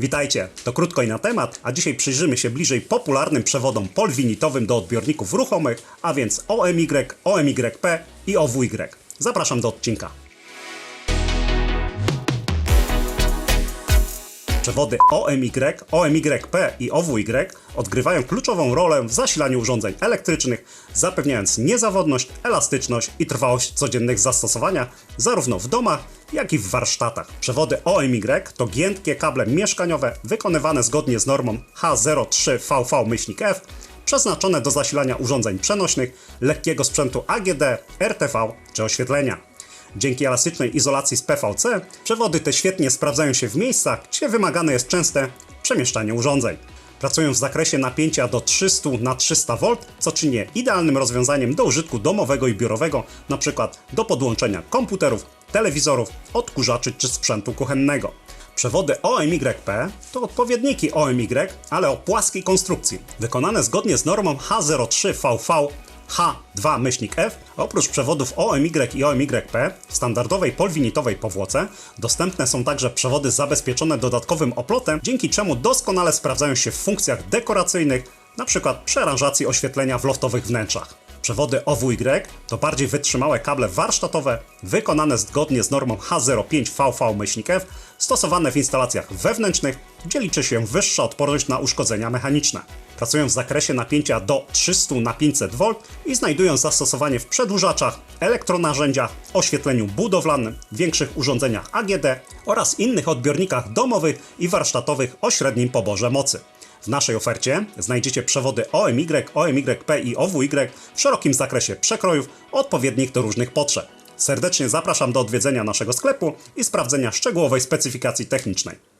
Witajcie, to krótko i na temat, a dzisiaj przyjrzymy się bliżej popularnym przewodom polwinitowym do odbiorników ruchomych, a więc OMY, OMYP i OWY. Zapraszam do odcinka. Przewody OMY, OMYP i OWY odgrywają kluczową rolę w zasilaniu urządzeń elektrycznych, zapewniając niezawodność, elastyczność i trwałość codziennych zastosowania zarówno w domach, jak i w warsztatach. Przewody OMY to giętkie kable mieszkaniowe wykonywane zgodnie z normą H03VV-F, przeznaczone do zasilania urządzeń przenośnych, lekkiego sprzętu AGD, RTV czy oświetlenia. Dzięki elastycznej izolacji z PVC, przewody te świetnie sprawdzają się w miejscach, gdzie wymagane jest częste przemieszczanie urządzeń. Pracują w zakresie napięcia do 300 na 300 V, co czyni idealnym rozwiązaniem do użytku domowego i biurowego, np. do podłączenia komputerów, telewizorów, odkurzaczy czy sprzętu kuchennego. Przewody OMYP to odpowiedniki OMY, ale o płaskiej konstrukcji, wykonane zgodnie z normą H03VV H2-F, oprócz przewodów OMY i OMYP w standardowej polwinitowej powłoce, dostępne są także przewody zabezpieczone dodatkowym oplotem, dzięki czemu doskonale sprawdzają się w funkcjach dekoracyjnych, np. przy aranżacji oświetlenia w loftowych wnętrzach. Przewody OWY to bardziej wytrzymałe kable warsztatowe, wykonane zgodnie z normą H05VV-F, stosowane w instalacjach wewnętrznych, gdzie liczy się wyższa odporność na uszkodzenia mechaniczne. Pracują w zakresie napięcia do 300 na 500 V i znajdują zastosowanie w przedłużaczach, elektronarzędziach, oświetleniu budowlanym, większych urządzeniach AGD oraz innych odbiornikach domowych i warsztatowych o średnim poborze mocy. W naszej ofercie znajdziecie przewody OMY, OMYP i OWY w szerokim zakresie przekrojów odpowiednich do różnych potrzeb. Serdecznie zapraszam do odwiedzenia naszego sklepu i sprawdzenia szczegółowej specyfikacji technicznej.